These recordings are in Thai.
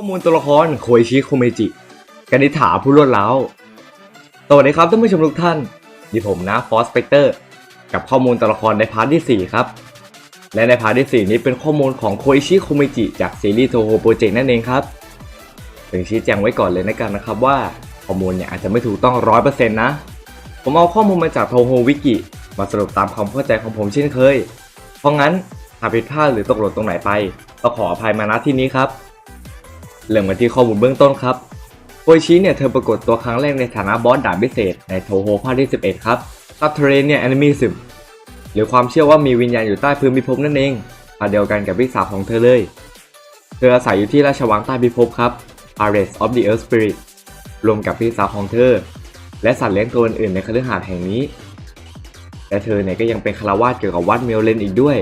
ข้อมูลตัวละครโคอิชิโคเมจิกนิษฐาผู้รวดร้าสวัสดีครับท่านผู้ชมทุกท่านนี่ผมนะฟอสเปกเตอร์กับข้อมูลตัวละครในพาร์ทที่ 4 ครับ และในพาร์ทที่ 4 นี้เป็นข้อมูลของโคอิชิโคเมจิจากซีรีส์โทโฮโปรเจกต์นั่นเองครับถึงชี้แจงไว้ก่อนเลยนะกันนะครับว่าข้อมูลเนี่ยอาจจะไม่ถูกต้องร้อยเปอร์เซ็นต์นะ ผมเอาข้อมูลมาจากโทโฮวิกิมาสรุปตามความเข้าใจของผมเช่นเคย เพราะงั้นหากผิดพลาดหรือตกหล่นตรงไหนไปก็ขออภัยมาณที่นี้ครับ เริ่มกันที่ข้อมูลเบื้องต้นครับโอชิเนี่ยเธอปรากฏตัวครั้งแรกในฐานะบอสด่านพิเศษในโทโฮภาคที่ 11 ครับ Subterranean Animism หรือความเชื่อว่ามีวิญญาณอยู่ใต้พื้นพิภพนั่นเองพาเดียวกันกับพี่สาวของเธอเลย เธออาศัยอยู่ที่ราชวังใต้พิภพครับ Ares of the Earth Spirit รวมกับพี่สาวของเธอ และสัตว์เลี้ยงตัวอื่นๆในคฤหาสน์แห่งนี้ และเธอเนี่ยก็ยังเป็นคารวาสเกี่ยวกับวัดเมลเลนอีกด้วย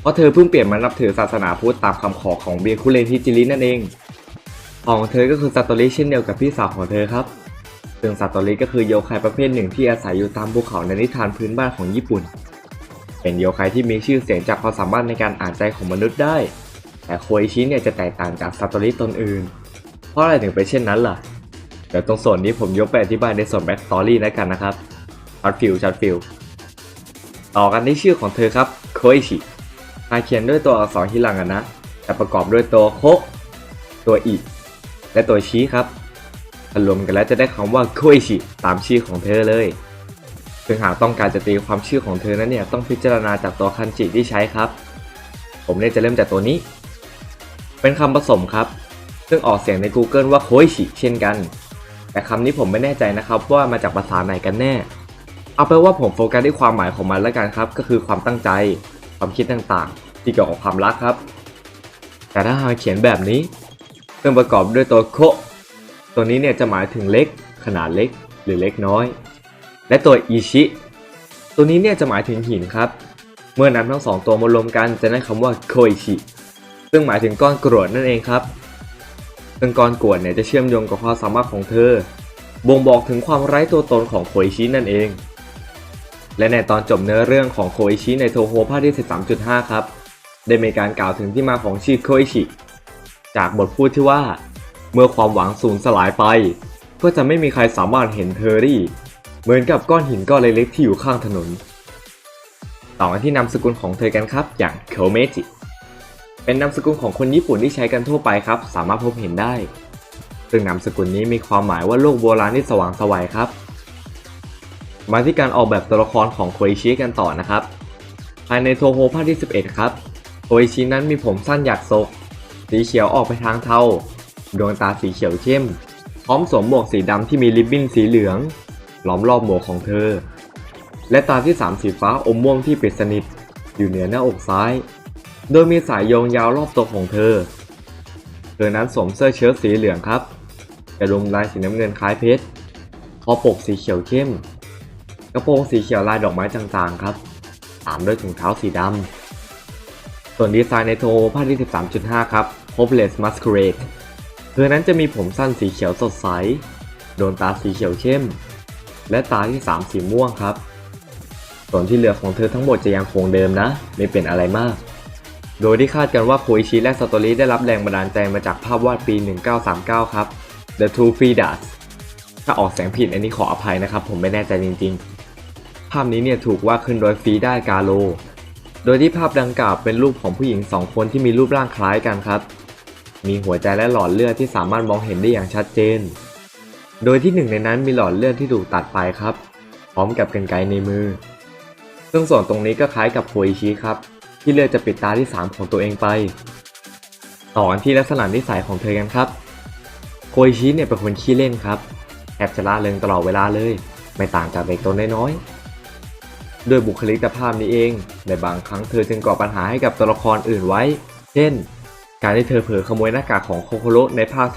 เพราะเธอเพิ่งเปลี่ยนมานับถือศาสนาพุทธตามคำขอของเบียคุเรนฮิจิรินั่นเอง ของเธอก็คือซาโตริเช่นเดียวกับพี่สาวของเธอครับซึ่งซาโตริก็คือโยคายประเภทหนึ่งที่อาศัยอยู่ตามภูเขาในนิทานพื้นบ้านของญี่ปุ่น เป็นโยคายที่มีชื่อเสียงจากความสามารถในการอ่านใจของมนุษย์ได้ แต่โคอิชิเนี่ยจะแตกต่างจากซาโตริตนอื่น เพราะอะไรถึงเป็นเช่นนั้นล่ะ เดี๋ยวตรงส่วนนี้ผมยกไปอธิบายในส่วนแบ็กสตอรี่แล้วกันนะครับช็อตฟิลช็อตฟิลต่อกันที่ชื่อของเธอครับโคอิชิมาเขียนด้วยตัวอักษรฮิรังนะแต่ประกอบด้วยตัวโคตัวอิ และตัวชิครับรวมกันแล้วจะได้คำว่าโคอิชิตามชื่อของเธอเลยซึ่งหากต้องการจะตีความชื่อของเธอนั้นเนี่ยต้องพิจารณาจากตัวคันจิที่ใช้ครับ ผมเนี่ยจะเริ่มจากตัวนี้ เป็นคำผสมครับ ซึ่งออกเสียงใน Google ว่าโคอิชิเช่นกัน แต่คำนี้ผมไม่แน่ใจนะครับว่ามาจากภาษาไหนกันแน่ เอาเป็นว่าผมโฟกัสที่ความหมายของมันแล้วกันครับ ก็คือความตั้งใจ ความคิดต่างๆ ที่เกี่ยวกับความรักครับ แต่ถ้าหากเขียนแบบนี้ ซึ่งประกอบด้วยตัวโคตัวนี้เนี่ยจะหมายถึงเล็ก ขนาดเล็ก หรือเล็กน้อย และตัวอิชิ ตัวนี้เนี่ยจะหมายถึงหินครับ เมื่อนำทั้งสองตัวมารวมกันจะได้คำว่าโคอิชิ ซึ่งหมายถึงก้อนกรวดนั่นเองครับ ซึ่งก้อนกรวดเนี่ยจะเชื่อมโยงกับความสามารถของเธอ บ่งบอกถึงความไร้ตัวตนของโคอิชินั่นเอง และในตอนจบเนื้อเรื่องของโคอิชิในโทโฮภาคที่ 13.5 ครับ ได้มีการกล่าวถึงที่มาของชื่อโคอิชิ จากบทพูดที่ว่า เมื่อความหวังสูญสลายไป ก็จะไม่มีใครสามารถเห็นเธอได้อีกเหมือนกับก้อนหินก้อนเล็กๆที่อยู่ข้างถนน ต่อกันที่นามสกุลของเธอกันครับ อย่างโคเมจิเป็นนามสกุลของคนญี่ปุ่นที่ใช้กันทั่วไปครับ สามารถพบเห็นได้ ซึ่งนามสกุลนี้มีความหมายว่าโลกโบราณที่สว่างไสวัยครับ มาที่การออกแบบตัวละครของโคอิชิกันต่อนะครับ ภายในโทโฮภาคที่ 11 ครับ โคอิชินั้นมีผมสั้นหยักโศก สีเขียวออกไปทางเทา ดวงตาสีเขียวเข้ม พร้อมสวมหมวกสีดำที่มีริบบิ้นสีเหลือง ล้อมรอบหมวกของเธอ และตาที่3สีฟ้าอมม่วงที่ปิดสนิท อยู่เหนือหน้าอกซ้าย โดยมีสายโยงยาวรอบตัวของเธอ เธอนั้นสวมเสื้อเชิ้ตสีเหลืองครับกระดุมลายสีน้ำเงินคล้ายเพชรคอปกสีเขียวเข้ม กระโปรงสีเขียวลายดอกไม้จางๆครับตามด้วยถุงเท้าสีดำส่วนดีไซน์ในโทภาที่ 13.5 ครับ Hopeless Masquerade เธอนั้นจะมีผมสั้นสีเขียวสดใส โดนตาสีเขียวเข้ม และตาที่3สีม่วงครับ ส่วนที่เหลือของเธอทั้งหมดจะยังคงเดิมนะ ไม่เป็นอะไรมาก โดยที่คาดกันว่าโคอิชิและสตอรี่ได้รับแรงบันดาลใจมาจากภาพวาดปี 1939 ครับ The Two Fridas ถ้าออกเสียงผิดอันนี้ขออภัยนะครับ ผมไม่แน่ใจจริงๆ ภาพนี้เนี่ยถูกวาดขึ้นโดยฟรีดากาโล โดยที่ภาพดังกล่าวเป็นรูปของผู้หญิงสองคนที่มีรูปร่างคล้ายกันครับ มีหัวใจและหลอดเลือดที่สามารถมองเห็นได้อย่างชัดเจน โดยที่หนึ่งในนั้นมีหลอดเลือดที่ถูกตัดไปครับ พร้อมกับกรรไกรในมือ ซึ่งส่วนตรงนี้ก็คล้ายกับโคอิชิครับ ที่เลือกจะปิดตาที่ 3 ของตัวเองไป ต่อกันที่ลักษณะนิสัยของเธอกันครับ โคอิชิเนี่ยเป็นคนขี้เล่นครับ แอบจะล่าเริงตลอดเวลาเลย ไม่ต่างจากเด็กตัวน้อยด้วยบุคลิกภาพนี้เอง ในบางครั้งเธอจึงก่อปัญหาให้กับตัวละครอื่นไว้ เช่น การที่เธอเผลอขโมยหน้ากากของโคโคโรในภาค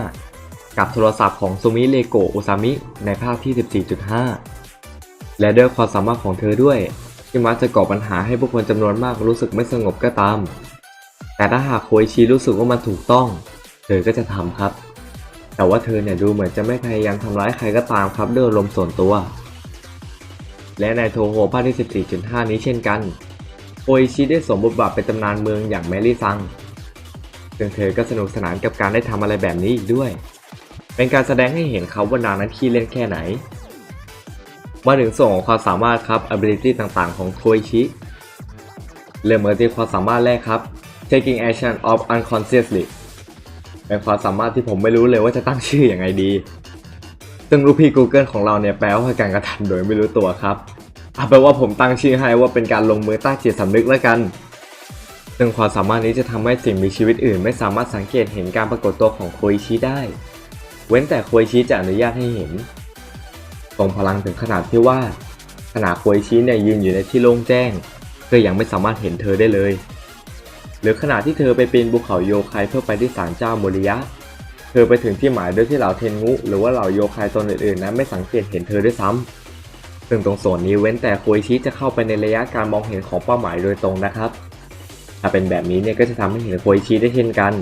13.5 กับโทรศัพท์ของซูมิเลโกะอุซามิในภาคที่ 14.5 และด้วยความสามารถของเธอด้วย ที่มักจะก่อปัญหาให้ผู้คนจำนวนมากรู้สึกไม่สงบก็ตาม แต่ถ้าหากโคอิชิรู้สึกว่ามันถูกต้อง เธอก็จะทำครับ แต่ว่าเธอเนี่ยดูเหมือนจะไม่พยายามทำร้ายใครก็ตามครับด้วยอารมส่วนตัว และในโทโฮภาคที่ 14.5 นี้เช่นกันโคอิชิได้สวมบทบาทเป็นตำนานเมืองอย่างแมรี่ซัง ซึ่งเธอก็สนุกสนานกับการได้ทำอะไรแบบนี้อีกด้วย เป็นการแสดงให้เห็นเขาว่านางนั้นขี้เล่นแค่ไหน มาถึงส่วนของความสามารถครับ ability ต่างๆ ของโทอิชิ เริ่มเมือที่ความสามารถแรกครับ taking action of unconsciously เป็นความสามารถที่ผมไม่รู้เลยว่าจะตั้งชื่ออยังไงดี ซึ่งลูกพี่ Google ของเราเนี่ยแปลว่าการกระทำโดยไม่รู้ตัวครับเอาเป็นว่าผมตั้งชื่อให้ว่าเป็นการลงมือใต้จิตสำนึกแล้วกัน ซึ่งความสามารถนี้จะทำให้สิ่งมีชีวิตอื่น ไม่สามารถสังเกตเห็นการปรากฏตัวของโคอิชิได้ เว้นแต่โคอิชิจะอนุญาตให้เห็นทรงพลังถึงขนาดที่ว่า ขณะโคอิชิเนี่ยยืนอยู่ในที่โล่งแจ้งก็ยังไม่สามารถเห็นเธอได้เลย หรือขณะที่เธอไปปีนภูเขาโยคายเพื่อไปที่ศาลเจ้าโมริยะ เธอไปถึงที่หมายโดยที่เหล่าเทนงุ หรือว่าเหล่าโยคายตนอื่นๆนั้นไม่สังเกตเห็นเธอด้วยซ้ำซึ่งตรงส่วนนี้เว้นแต่โคอิชิจะเข้าไปในระยะการมองเห็นของเป้าหมายโดยตรงนะครับ ถ้าเป็นแบบนี้เนี่ยก็จะทำให้เห็นโคอิชิได้เช่นกัน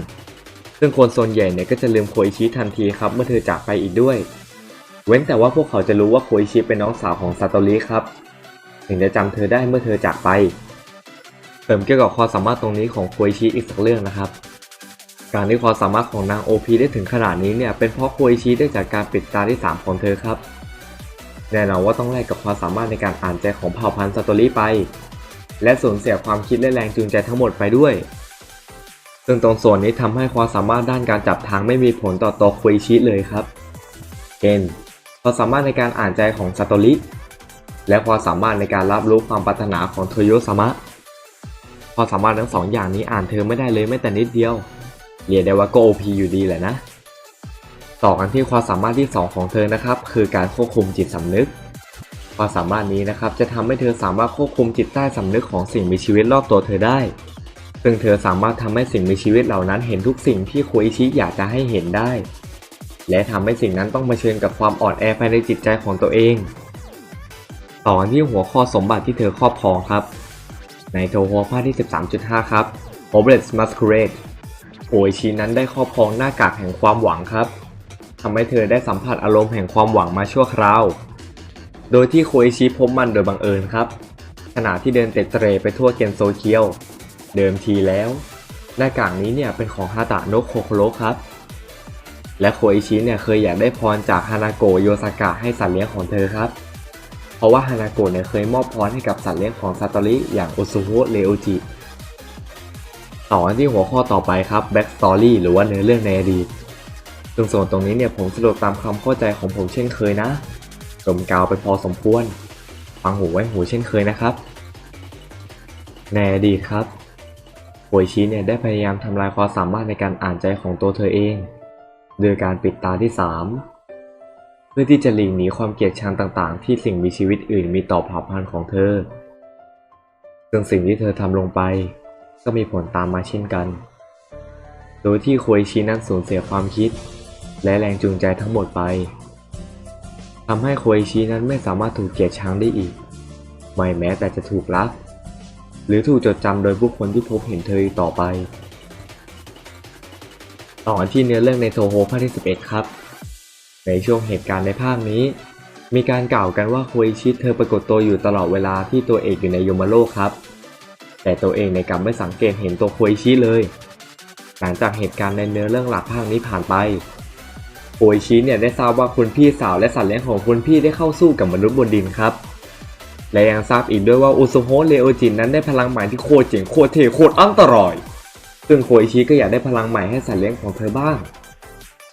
ซึ่งคนส่วนใหญ่เนี่ยก็จะลืมโคอิชิทันทีครับเมื่อเธอจากไปอีกด้วย เว้นแต่ว่าพวกเขาจะรู้ว่าโคอิชิเป็นน้องสาวของซาโตริครับ ถึงจะจำเธอได้เมื่อเธอจากไป เสริมเกี่ยวกับความสามารถตรงนี้ของโคอิชิอีกสักเรื่องนะครับ การที่ความสามารถของนางโอพีได้ถึงขนาดนี้เนี่ยเป็นเพราะโคอิชิได้จากการปิดตาที่ 3 ของเธอครับแน่นอนว่าต้องแลกกับความสามารถในการอ่านใจของเผ่าพันธุ์ซาโตริไป และสูญเสียความคิดและแรงจูงใจทั้งหมดไปด้วย ซึ่งตรงส่วนนี้ทำให้ความสามารถด้านการจับทางไม่มีผลต่อตัวคอิชิเลยครับเช่นความสามารถในการอ่านใจของซาโตริและความสามารถในการรับรู้ความปรารถนาของโทโยซามะความสามารถทั้งสองอย่างนี้อ่านเธอไม่ได้เลยแม้แต่นิดเดียว เรียกได้ว่าก็ OP อยู่ดีแหละนะ ต่อกันที่ความสามารถที่ 2 ของเธอนะครับ คือการควบคุมจิตสำนึก ความสามารถนี้นะครับจะทำให้เธอสามารถควบคุมจิตใต้สำนึกของสิ่งมีชีวิตรอบตัวเธอได้ ซึ่งเธอสามารถทำให้สิ่งมีชีวิตเหล่านั้นเห็นทุกสิ่งที่โคอิชิอยากจะให้เห็นได้ และทำให้สิ่งนั้นต้องเผชิญกับความอ่อนแอภายในจิตใจของตัวเอง ต่อที่หัวข้อสมบัติที่เธอครอบครองครับ ในโทโฮภาคที่ 13.5 ครับ Hopeless Masquerade โออิชินั้นได้ครอบครองหน้ากากแห่งความหวังครับทำให้เธอได้สัมผัสอารมณ์แห่งความหวังมาชั่วคราว โดยที่โคอิชิพบมันโดยบังเอิญครับ ขณะที่เดินเตะเตรไปทั่วเกนโซเคียว เดิมทีแล้วหน้ากากนี้เนี่ยเป็นของฮาตะโนโคโคโรครับ และโคอิชิเนี่ยเคยอยากได้พรจากฮานาโกโยซากะให้สัตว์เลี้ยงของเธอครับ เพราะว่าฮานาโกะเนี่ยเคยมอบพรให้กับสัตว์เลี้ยงของซาโตริอย่างโอซุโฮะเลโอจิต่อกันที่หัวข้อต่อไปครับ Back Story หรือว่าเนื้อเรื่องในอดีตตรงส่วนตรงนี้เนี่ยผมสรุปตามความเข้าใจของผมเช่นเคยนะ สมกาวไปพอสมควร ฟังหูไว้หูเช่นเคยนะครับ ในอดีตครับโวยชิเนี่ยได้พยายามทำลายความสามารถในการอ่านใจของตัวเธอเอง โดยการปิดตาที่ 3 เพื่อที่จะหลีกหนีความเกลียดชังต่างๆ ที่สิ่งมีชีวิตอื่นมีต่อเผ่าพันธุ์ของเธอ ซึ่งสิ่งที่เธอทำลงไป ก็มีผลตามมาเช่นกัน โดยที่โคยชินั้นสูญเสียความคิด และแรงจูงใจทั้งหมดไป ทำให้โคยชินั้นไม่สามารถถูกเกลียดชังได้อีก ไม่แม้แต่จะถูกรัก หรือถูกจดจำโดยผู้คนที่พบเห็นเธอต่อไป ต่อที่เนื้อเรื่องในโทโฮภาคที่ 11 ครับ ในช่วงเหตุการณ์ในภาคนี้ มีการกล่าวกันว่าโคอิชิเธอปรากฏตัวอยู่ตลอดเวลาที่ตัวเอกอยู่ในยมาโลกครับ แต่ตัวเองในกลับไม่สังเกตเห็นตัวโคอิชิเลย หลังจากเหตุการณ์ในเนื้อเรื่องหลักภาคนี้ผ่านไป โคอิชิเนี่ยได้ทราบว่าคุณพี่สาวและสัตว์เลี้ยงของคุณพี่ได้เข้าสู้กับมนุษย์บนดินครับ และยังทราบอีกด้วยว่าอุซุโฮเลโอจินนั้นได้พลังใหม่ที่โคตรเจ๋งโคตรเท่โคตรอันตราย ซึ่งโคอิชิก็อยากได้พลังใหม่ให้สัตว์เลี้ยงของเธอบ้าง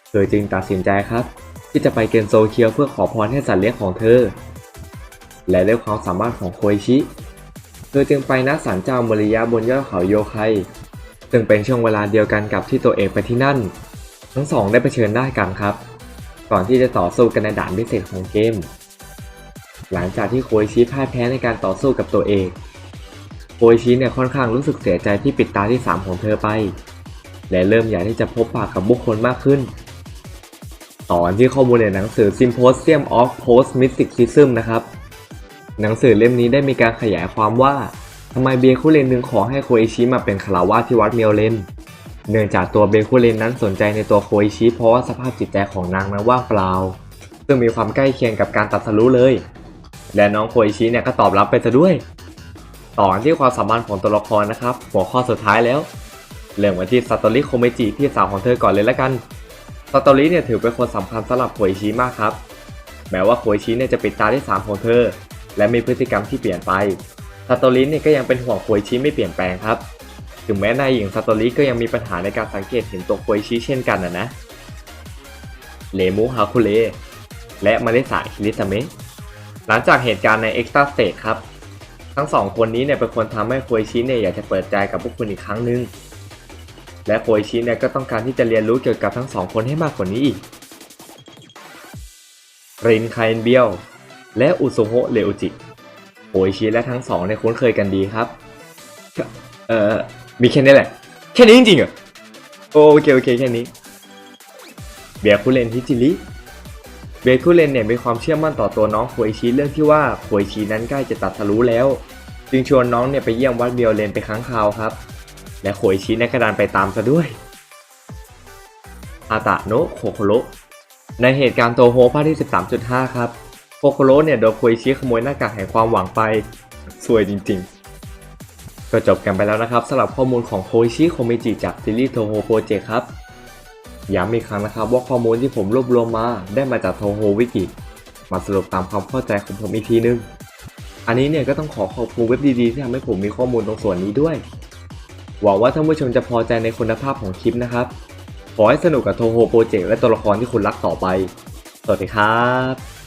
เธอจึงตัดสินใจครับ ที่จะไปเกนโซเคียวเพื่อขอพรให้สัตว์เลี้ยงของเธอ และด้วยความสามารถของโคอิชิ เธอจึงไปณศาลเจ้ามริยะบนยอดเขาโยไคซึ่งเป็นช่วงเวลาเดียวกันกับที่ตัวเอกไปที่นั่น ทั้งสองได้เผชิญหน้ากันครับ ก่อนที่จะต่อสู้กันในด่านพิเศษของเกม หลังจากที่โคอิชิพ่ายแพ้ในการต่อสู้กับตัวเอกโคอิชิเนี่ยค่อนข้างรู้สึกเสียใจที่ปิดตาที่ 3 ของเธอไป และเริ่มอยากที่จะพบปากกับบุคคลมากขึ้น ตอนที่ข้อมูลในหนังสือ Symposium of Post Mysticism นะครับ หนังสือเล่มนี้ได้มีการขยายความว่าทำไมเบียคุเรนนึงขอให้โคอิชิมาเป็นคาราวาที่วัดเมียวเลน เนื่องจากตัวเบคุเรนนั้นสนใจในตัวโคอิชิเพราะว่าสภาพจิตใจของนางนั้นว่างเปล่า ซึ่งมีความใกล้เคียงกับการตัดสรู้เลย และน้องโคอิชิเนี่ยก็ตอบรับไปซะด้วย ต่อกันที่ความสามารถของตัวละครนะครับ หัวข้อสุดท้ายแล้ว เริ่มกันที่ซาโตริโคเมจิพี่สาวของเธอก่อนเลยละกันซาโตริเนี่ยถือเป็นคนสำคัญสำหรับโคอิชิมากครับ แม้ว่าโคอิชิเนี่ยจะปิดตาที่สามของเธอ และมีพฤติกรรมที่เปลี่ยนไปซาโตริเนี่ยก็ยังเป็นห่วงโคอิชิไม่เปลี่ยนแปลงครับ ถึงแม้นายหญิงซาโตริก็ยังมีปัญหาในการสังเกตเห็นตัวโคอิชิเช่นกันนะนะเลมูฮาคุเรและมาริสาคิริซาเมะหลังจากเหตุการณ์ในเอ็กซ์ตาสเตครับ ทั้งสองคนนี้เนี่ยเป็นคนทำให้โคอิชิเนี่ยอยากจะเปิดใจกับพวกคุณอีกครั้งหนึ่งและโคอิชิเนี่ยก็ต้องการที่จะเรียนรู้เกี่ยวกับทั้งสองคนให้มากกว่านี้อีกรินไคเอนเบียวและอุซุโฮะเลโอจิโคอิชิและทั้งสองเนี่ยคุ้นเคยกันดีครับ เอ่อ มีแค่นี้แหละ แค่นี้จริงๆเหรอโอเคโอเคแค่นี้ เบียร์คุเรนฮิจิริเบคุเรนเนี่ยมีความเชื่อมั่นต่อตัวน้องโคอิชิเรื่องที่ว่าโคอิชินั้นใกล้จะตัดสรู้แล้ว จึงชวนน้องเนี่ยไปเยี่ยมวัดเบียวเลนไปครั้งคราวครับ และโคอิชิเนี่ยก็ดันไปตามซะด้วยอาตะโนะโคโคโรในเหตุการณ์โตโฮภาคที่ 13.5 ครับ โคโคโรเนี่ยโดนโคอิชิขโมยหน้ากากแห่งความหวังไป สวยจริงๆ ก็จบกันไปแล้วนะครับสำหรับข้อมูลของโคชิโคเมจิจากซีรีส์โทโฮโปรเจกต์ครับย้ำอีกครั้งนะครับว่าข้อมูลที่ผมรวบรวมมาได้มาจากโทโฮวิกิมาสรุปตามความเข้าใจของผมอีกทีนึง อันนี้เนี่ยก็ต้องขอขอบคุณเว็บดีๆที่ทำให้ผมมีข้อมูลตรงส่วนนี้ด้วย หวังว่าท่านผู้ชมจะพอใจในคุณภาพของคลิปนะครับ ขอให้สนุกกับโทโฮโปรเจกต์และตัวละครที่คุณรักต่อไป สวัสดีครับ